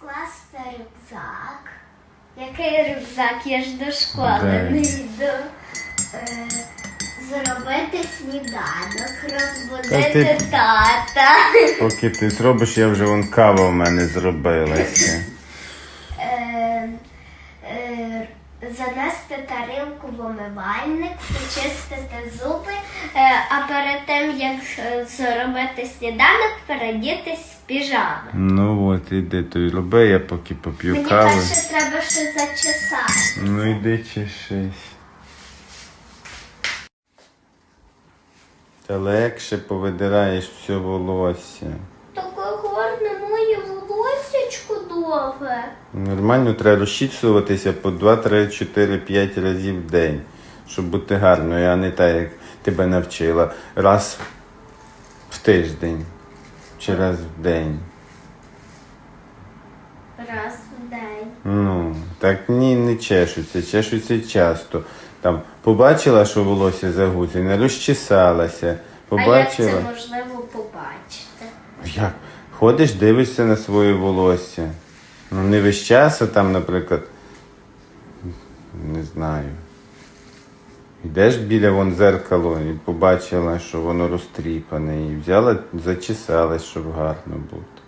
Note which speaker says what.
Speaker 1: скласти рюкзак. Який рюкзак? Я ж до школи не йду. Е, зробити сніданок,
Speaker 2: Та
Speaker 1: розбудити
Speaker 2: ти-
Speaker 1: тата.
Speaker 2: Поки ти зробиш, я вже вон кава в мене зробилася.
Speaker 1: Е, е, занести тарілку в умивальник, почистити зуби, е, а перед тим як е, зробити сніданок, передітись в піжами.
Speaker 2: Ну от, іди то й роби, я поки поп'ю
Speaker 1: Мені
Speaker 2: каву.
Speaker 1: перше треба ще зачесати.
Speaker 2: Ну йди чешись. Та легше повидираєш все волосся.
Speaker 1: Волосечко.
Speaker 2: Нормально треба розчісуватися по 2, 3, 4, 5 разів в день, щоб бути гарною, а не так, як тебе навчила. Раз в тиждень чи раз в день.
Speaker 1: Раз в день.
Speaker 2: Ну, так ні, не чешуться, чешуться часто. Там побачила, що волосся загузене, розчесалася.
Speaker 1: А як це можливо побачити?
Speaker 2: Як? Ходиш, дивишся на своє волосся. Ну, не весь час, а там, наприклад, не знаю. Йдеш біля вон зеркало і побачила, що воно розтріпане, і взяла, зачесалась, щоб гарно бути.